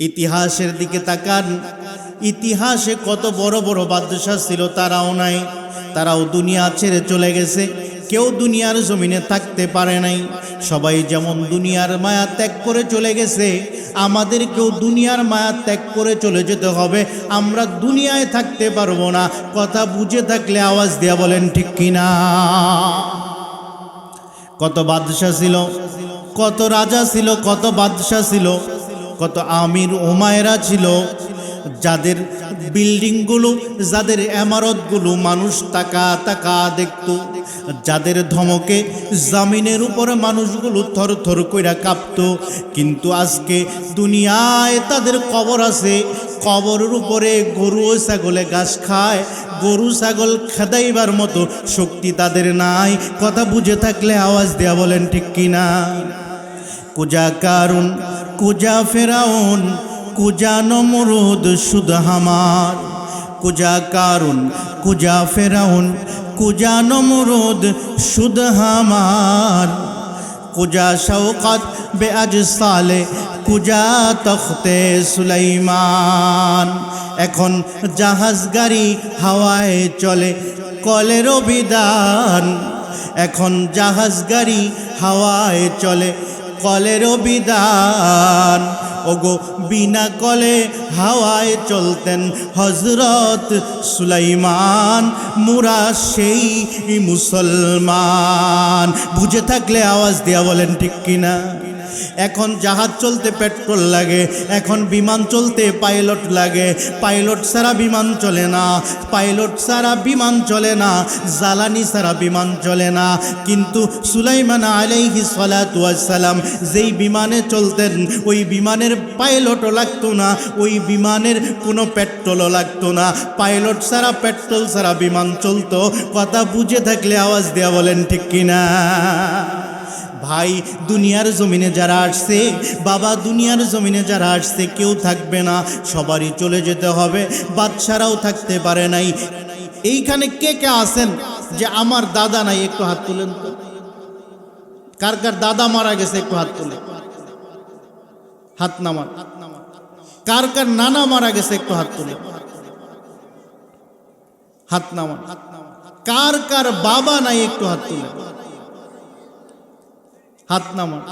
ইতিহাসের দিকে তাকান। ইতিহাসে কত বড় বড় বাদশাহ ছিল তারাও নাই। তারাও দুনিয়া ছেড়ে চলে গেছে। কেউ দুনিয়ার জমিনে থাকতে পারে নাই। সবাই যেমন দুনিয়ার মায়া ত্যাগ করে চলে গেছে, আমাদেরকেও দুনিয়ার মায়া ত্যাগ করে চলে যেতে হবে। আমরা দুনিয়ায় থাকতে পারব না। কথা বুঝে থাকলে আওয়াজ দেয়া বলেন, ঠিক কিনা কত বাদশাহ ছিল, কত রাজা ছিল, কত বাদশাহ ছিল। কত আমির ওমায়রা ছিল, যাদের বিল্ডিংগুলো, যাদের এমারতগুলো মানুষ তাকা তাকা দেখত, যাদের ধমকে জামিনের উপরে মানুষগুলো থর থর কইরা কাঁপত, কিন্তু আজকে দুনিয়ায় তাদের কবর আছে, কবরের উপরে গরু ও ছাগলে ঘাস খায়, গরু ছাগল খেদাইবার মতো শক্তি তাদের নাই, কথা বুঝে থাকলে আওয়াজ দেয়া বলেন ঠিক কিনা? কুজা কারুন, কুজা ফেরাউন, কুজা নমরুদ সুদ হামার। কুজা কারুন, কুজা ফেরাউন, কুজা নমরুদ সুদ হামার। কুজা শৌকত বে আজ সালে কুজা তখতে সুলাইমান। এখন জাহাজ গাড়ি হাওয়ায় চলে কলের বিধান এখন জাহাজ গাড়ি হাওয়ায় চলে কলের বিধান ওগো, বিনা কলে হাওয়ায় চলতেন হজরত সুলাইমান, মুরা সেই মুসলমান। বুঝে থাকলে আওয়াজ দেওয়া বলেন, ঠিক কিনা? এখন জাহাজ চলতে পেট্রোল লাগে, এখন বিমান চলতে পাইলট লাগে। পাইলট ছাড়া বিমান চলে না, পাইলট ছাড়া বিমান চলে না, জ্বালানি ছাড়া বিমান চলে না। কিন্তু সুলাইমান আলাইহি সালাম যেই বিমানে চলতেন, ওই বিমানের পাইলটও লাগতো না, ওই বিমানের কোনো পেট্রোলও লাগতো না। পাইলট ছাড়া পেট্রোল ছাড়া বিমান চলতো, কথা বুঝে থাকলে আওয়াজ দেওয়া বলেন, ঠিক কিনা? ভাই, দুনিয়ার জমিনে যারা আসছে, বাবা দুনিয়ার জমিনে যারা আসছে, কেউ থাকবে না। সবারই চলে যেতে হবে বাচ্চারাও থাকতে পারে নাই। এইখানে কে কে আছেন? যে আমার দাদা নাই, একটু হাত তুলেন তো। কার কার দাদা মারা গেছে, একটু হাত তুলে। হাত নামান কার কার নানা মারা গেছে, একটু হাত তুলে। হাত নামান কার কার বাবা নাই, একটু হাত তুলে। হাত নামান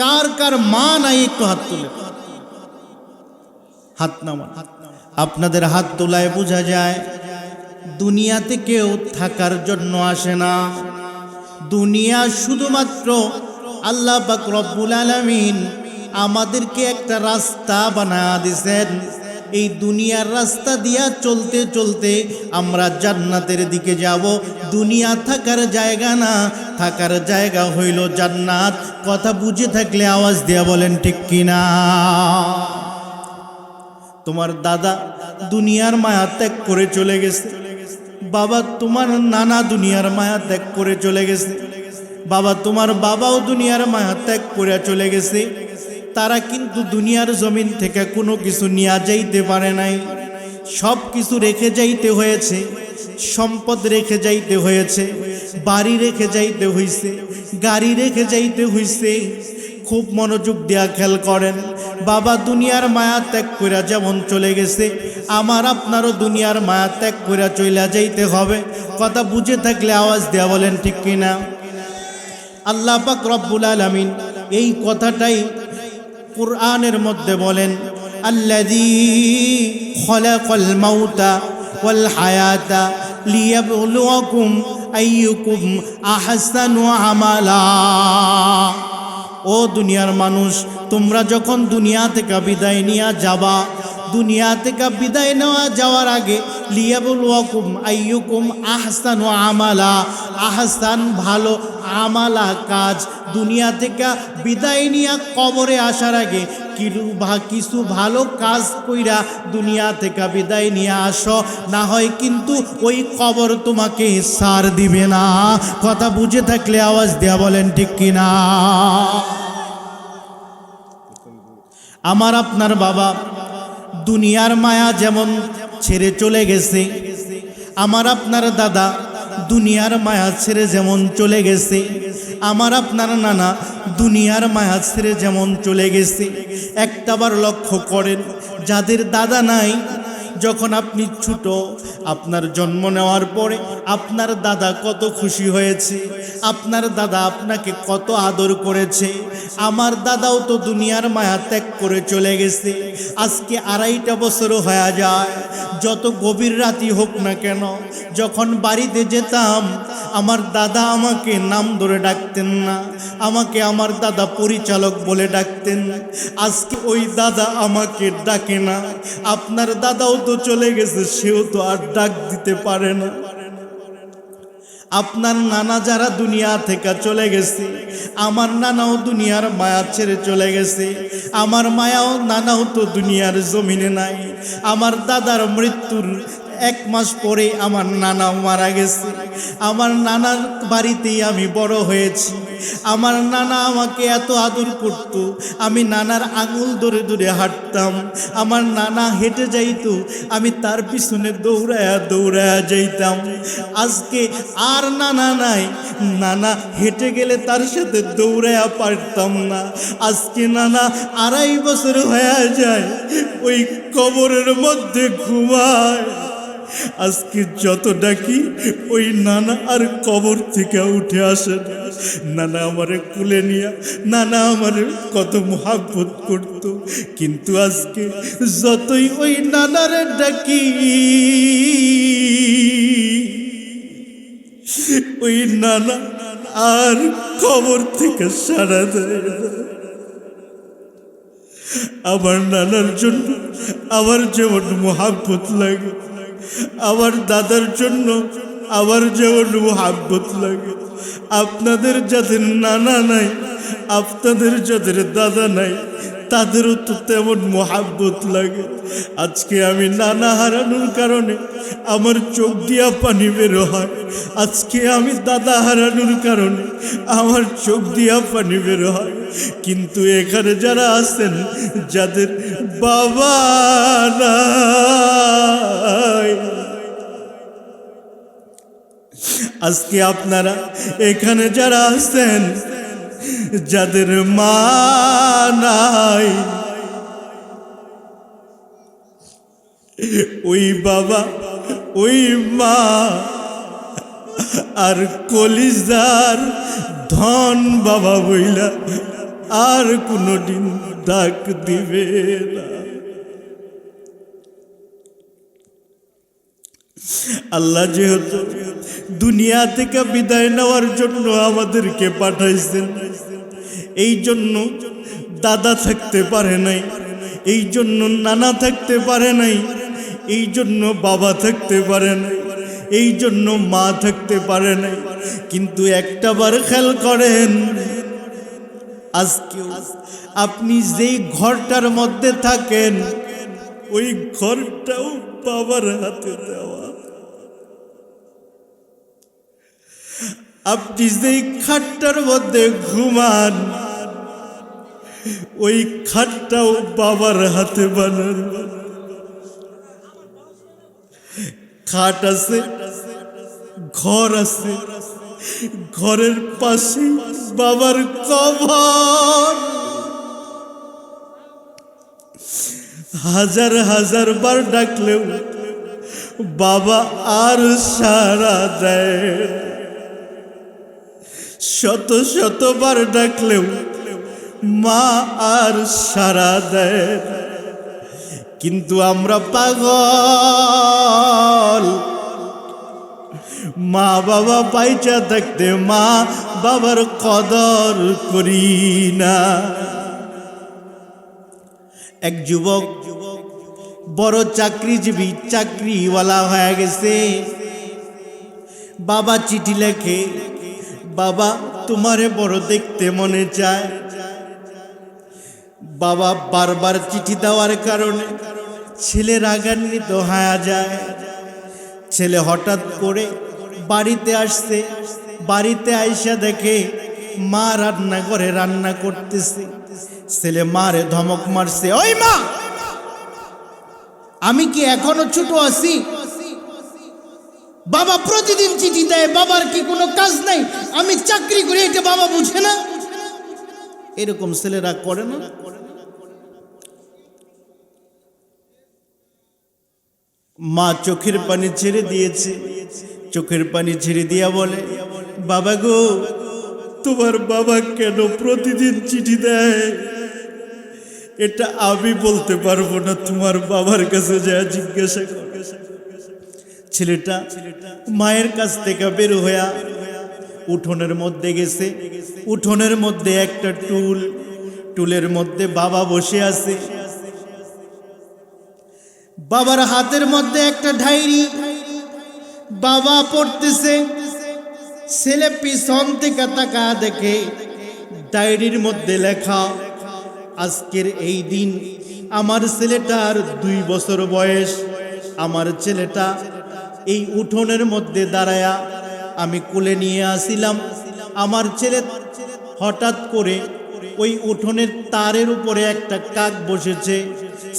কার কার মা নাই একটু হাত তুলে। হাত নামান আপনাদের হাত তোলায় বোঝা যায়, দুনিয়াতে কেউ থাকার জন্য আসে না। দুনিয়া শুধুমাত্র আল্লাহ পাক রব্বুল আলামিন আমাদেরকে একটা রাস্তা বানা দিছেন। এই দুনিয়ার রাস্তা দিয়া চলতে চলতে আমরা জান্নাতের দিকে যাব। দুনিয়া থাকার জায়গা না, থাকার জায়গা হইল জান্নাত। কথা বুঝে থাকলে আওয়াজ দেয়া বলেন, ঠিক কিনা? তোমার দাদা দুনিয়ার মায়া ত্যাগ করে চলে গেছে। বাবা তোমার নানা দুনিয়ার মায়া ত্যাগ করে চলে গেছে। বাবা তোমার বাবাও দুনিয়ার মায়া ত্যাগ করে চলে গেছে। তারা কিন্তু দুনিয়ার জমিন থেকে কোনো কিছু নিয়ে যাইতে পারে নাই। সব কিছু রেখে যাইতে হয়েছে, সম্পদ রেখে যাইতে হয়েছে, বাড়ি রেখে যাইতে হইছে, গাড়ি রেখে যাইতে হইছে। খুব মনোযোগ দেয়া খেয়াল করেন, বাবা দুনিয়ার মায়া ত্যাগ কইরা যেমন চলে গেছে, আমার আপনারও দুনিয়ার মায়া ত্যাগ কইরা চইলা যাইতে হবে। কথা বুঝে থাকলে আওয়াজ দেয়া বলেন, ঠিক কিনা? আল্লাহ পাক রব্বুল আলামিন এই কথাটাই কোরআনের মধ্যে বলেন খলাকাল মাউতা হায়াতা আমালা। ও দুনিয়ার মানুষ, তোমরা যখন দুনিয়া থেকে বিদায় নিয়ে যাবা, দুনিয়া থেকে বিদায় নেওয়া যাওয়ার আগে লিয়াবুল ওয়াকুম আইয়ুকুম আহসান ও আমালা। আহসান ভালো, আমালা কাজ দুনিয়া থেকে বিদায় নিয়ে কবরে আসার আগে ভা- কিছু ভালো কাজ কইরা দুনিয়া থেকে বিদায় নিয়ে আসো। না হয় কিন্তু ওই কবর তোমাকে সার দিবে না। কথা বুঝে থাকলে আওয়াজ দেয়া বলেন, ঠিক কিনা আমার আপনার বাবা দুনিয়ার মায়া যেমন ছেড়ে চলে গেছে, আমার আপনার দাদা দুনিয়ার মায়া ছেড়ে যেমন চলে গেছে আমার আপনার নানা দুনিয়ার মায়া ছেড়ে যেমন চলে গেছে। একটাবার লক্ষ্য করেন, যাদের দাদা নাই যখন আপনি ছোট, আপনার জন্ম নেওয়ার পরে আপনার দাদা কত খুশি হয়েছে, আপনার দাদা আপনাকে কত আদর করেছে, আমার দাদাও তো দুনিয়ার মায়া ত্যাগ করে চলে গেছে, আজকে আড়াইটা বছরও হয়ে যায়, যত গভীর রাতি হোক না কেন, যখন বাড়িতে যেতাম, আমার দাদা আমাকে নাম ধরে ডাকতেন না, আমাকে আমার দাদা পরিচালক বলে ডাকতেন, আজকে ওই দাদা আমাকে ডাকে না, আপনার দাদাও তো চলে গেছে, সেও তো আর ডাক দিতে পারে না। আপনার নানা যারা দুনিয়া থেকে চলে গেছে, আমার নানাও দুনিয়ার মায়া ছেড়ে চলে গেছে। আমার মায়াও নানাও তো দুনিয়ার জমিনে নাই। আমার দাদার মৃত্যুর এক মাস পরে আমার নানাও মারা গেছে। আমার নানার বাড়িতেই আমি বড় হয়েছি। আমার নানা আমাকে এত আদর করত। আমি নানার আঙুল ধরে ধরে হাঁটতাম। আমার নানা হেঁটে যাইতো। আমি তার পিছনে দৌড়ায়া দৌড়ায়া যাইতাম। আজকে আর নানা নাই। নানা হেঁটে গেলে তার সাথে দৌড়ায়া পারতাম না। আজকে নানা আড়াই বছর হয়ে যায়। ওই কবরের মধ্যে ঘুমায়। আজকে যত ডাকি ওই নানা আর কবর থেকে উঠে আসে না। নানা আমারে কুলে নিয়া, নানা আমারে কত মহাব্বত করত। কিন্তু আজকে যতই ওই নানারে ডাকি, ওই নানা আর কবর থেকে সারা দেয় আমার নানার জন্য আমার যেমন মহাব্বত লাগে, আমার দাদার জন্য আমার যেমন মহাব্বত লাগে। আপনাদের যাদের নানা নাই, আপনাদের যাদের দাদা নাই, তাদেরও তো তেমন মহাব্বত লাগে। আজকে আমি নানা হারানোর কারণে আমার চোখ দিয়া পানি বেরো হয়। আজকে আমি দাদা হারানোর কারণে আমার চোখ দিয়া পানি বেরো হয়। কিন্তু এখানে যারা আছেন, যাদের বাবা নাই আজকে আপনারা এখানে যারা আছেন, যাদের মা নাই, ওই বাবা, ওই মা, আর কলিজার ধন বাবা বইলা আর কোনো দিন ডাক দিবে না। আল্লাহ যেহেতু দুনিয়া থেকে বিদায় নেওয়ার জন্য আমাদেরকে পাঠাইছেন। এই জন্য দাদা থাকতে পারে নাই, এই জন্য নানা থাকতে পারে নাই, এই জন্য বাবা থাকতে পারে নাই, এই জন্য মা থাকতে পারে নাই। কিন্তু একটা বার খেয়াল করেন, আজকেও আপনি যেই ঘরটার মধ্যে থাকেন, ওই ঘরটাও বাবার হাতে দেওয়া। আপনি যেই খাটটার মধ্যে ঘুমান, ওই খাটটাও বাবার হাতে বানানো। খাট আছে, ঘর আছে, ঘরের পাশে বাবার কবর। হাজার হাজার বার ডাকলেও বাবা আর সারা দেয়। শত শতবার ডাকলেও মা আর সারা দেয় কিন্তু আমরা পাগল। মা বাবা পাইচা থাকতে মা বাবার কদর করি না। এক যুবক যুবক বড় চাকরিজীবী চাকরিওয়ালা হয়ে গেছে। বাবা চিঠি লেখে বাবা, তোমারে বড় দেখতে মনে চায়। বাবা বারবার চিঠি দেওয়ার কারণে ছেলে রাগান্বিত হয়ে যায়। ছেলে হঠাৎ করে বাড়িতে আসছে, বাড়িতে আইসা দেখে মা রান্না করে রান্না করতেছে। ছেলে মারে ধমক মারছে, ওই মা, আমি কি এখনও ছোট আছি? বাবা প্রতিদিন চিঠি দেয়, বাবার কি কোনো কাজ নাই? আমি চাকরি করি, এটা বাবা বুঝে না। এরকম ছেলেরা করে না। মা চোখের পানি ছেড়ে দিয়েছে, চোখের পানি ছেড়ে দিয়া বলে, বাবা গো, তোমার বাবা কেন প্রতিদিন চিঠি দেয়? এটা আমি বলতে পারব না, তোমার বাবার কাছে যা জিজ্ঞাসা ছেলেটা মায়ের কাছ থেকে বের হইয়া উঠোনের মধ্যে গেছে। উঠোনের মধ্যে একটা টুল, টুলের মধ্যে বাবা বসে আছে। বাবার হাতের মধ্যে একটা ডায়েরি। বাবা পড়তেছে, ছেলে পিছন থেকে তাকা দেখে ডায়েরির মধ্যে লেখা, আজকের এই দিন আমার ছেলেটার দুই বছর বয়স, আমার ছেলেটা এই উঠোনের মধ্যে দাঁড়ায়া আমি কোলে নিয়ে আসিলাম। আমার ছেলে হঠাৎ করে ওই উঠোনের তারের উপরে একটা কাক বসেছে।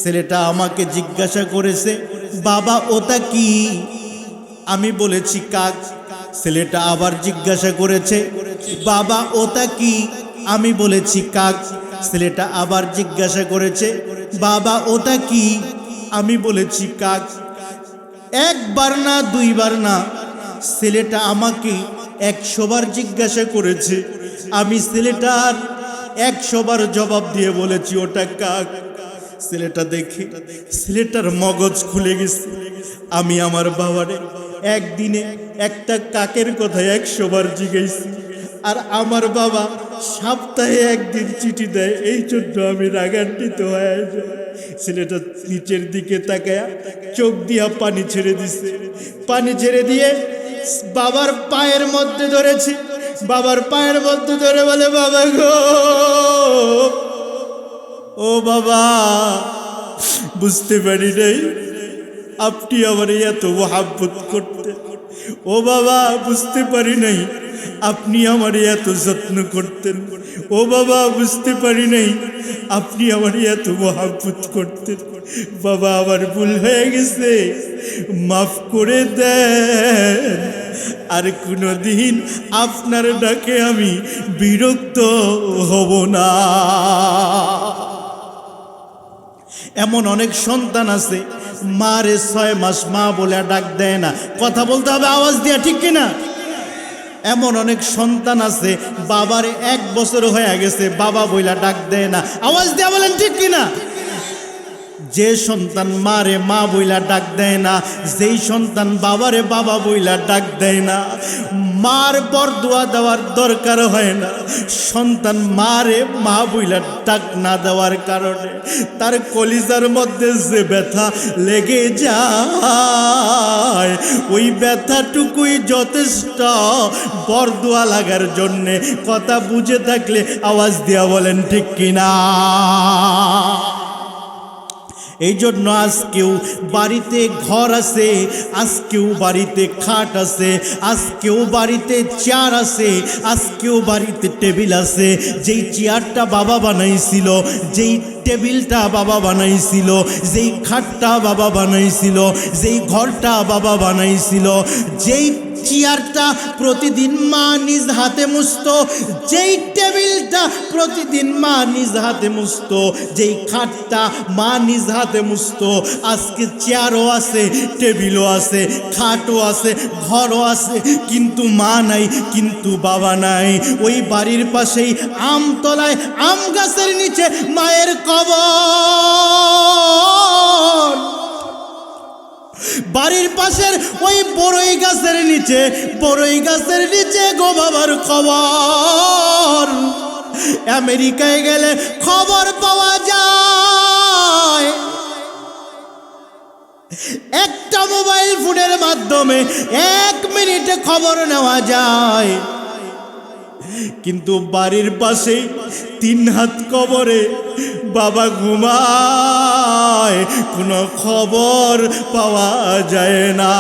ছেলেটা আমাকে জিজ্ঞাসা করেছে, বাবা, ওটা কি? আমি বলেছি, কাক। ছেলেটা আবার জিজ্ঞাসা করেছে, বাবা, ওটা কি? আমি বলেছি, কাক। ছেলেটা আবার জিজ্ঞাসা করেছে, বাবা, ওটা কি? আমি বলেছি, কাক। একবার না, দুইবার না, ছেলেটা আমাকে একশোবার জিজ্ঞাসা করেছে। আমি ছেলেটার একশোবার জবাব দিয়ে বলেছি, ওটা কাক? ছেলেটা দেখে, ছেলেটার মগজ খুলে গেছে। আমি আমার বাবারে একদিনে একটা কাকের কথা একশোবার জিজ্ঞেসি আর আমার বাবা সপ্তাহে একদিন চিঠি দেয়? এই জন্য আমি রাগান্বিত হয়ে যাই। ছেলেটা নিচের দিকে তাকায়া চোখ দিয়া পানি ছেড়ে দিছে। পানি ছেড়ে দিয়ে বাবার পায়ের মধ্যে ধরেছে। বাবার পায়ের মধ্যে ধরে বলে, বাবা গো, ও বাবা, বুঝতে পারি নাই আপনি আমার এত মহাব্বত করতেন ও বাবা, বুঝতে পারি নাই আপনি আমার এত যত্ন করতেন। ও বাবা, বুঝতে পারি নাই। আপনি আমার এত মহাব্বত করতেন। বাবা, আমার ভুল হয়ে গেছে। মাফ করে দেন। আর কোনো দিন আপনার ডাকে আমি বিরক্ত হব না। এমন অনেক সন্তান আছে, মারে ছয় মাস মা বলে ডাক দেয় না। কথা বলতে হবে, আওয়াজ দিয়া ঠিক কিনা? এমন অনেক সন্তান আছে, বাবার এক বছর হয়ে গেছে, বাবা বইলা ডাক দেয় না। আওয়াজ দেওয়া বলেন, ঠিক কিনা? যে সন্তান মারে, মা বইলা ডাক দেয় না, যেই সন্তান বাবারে, বাবা বইলা ডাক দেয় না। মার বরদোয়া দেওয়ার দরকার হয় না। সন্তান মারে, মা বইলা ডাক না দেওয়ার কারণে তার কলিজার মধ্যে যে ব্যথা লেগে যায়, ওই ব্যথাটুকুই যথেষ্ট। বরদোয়া লাগার জন্যে কথা বুঝে থাকলে আওয়াজ দেওয়া বলেন, ঠিক কিনা? এই জন্য আজকেও বাড়িতে ঘর আছে আজকেও বাড়িতে খাট আছে আজকেও বাড়িতে চেয়ার আছে আজকেও বাড়িতে টেবিল আছে। যেই চেয়ারটা বাবা বানাইছিল, যেই টেবিলটা বাবা বানাইছিল, যেই খাটটা বাবা বানাইছিল, যেই ঘরটা বাবা বানাইছিল, যেই চেয়ারটা প্রতিদিন মা নিজ হাতে মুছত, যেই টেবিলটা প্রতিদিন মা নিজ হাতে মুছত, যেই খাটটা মা নিজ হাতে মুছত, আজকে চেয়ারও আছে, টেবিলও আছে, খাটও আছে, ঘরও আছে, কিন্তু মা নাই, কিন্তু বাবা নাই। ওই বাড়ির পাশেই আমতলায় আম গাছের নিচে মায়ের কবর। বাড়ির পাশের ওই বড়ই গাছের নিচে, বড়ই গাছের নিচে গো বাবার খবর। আমেরিকায় গেলে খবর পাওয়া যায়। একটা মোবাইল ফোনের মাধ্যমে এক মিনিটে খবর নেওয়া যায়। কিন্তু বাড়ির পাশে তিন হাত কবরে বাবা ঘুমায় কোনো খবর পাওয়া যায় না।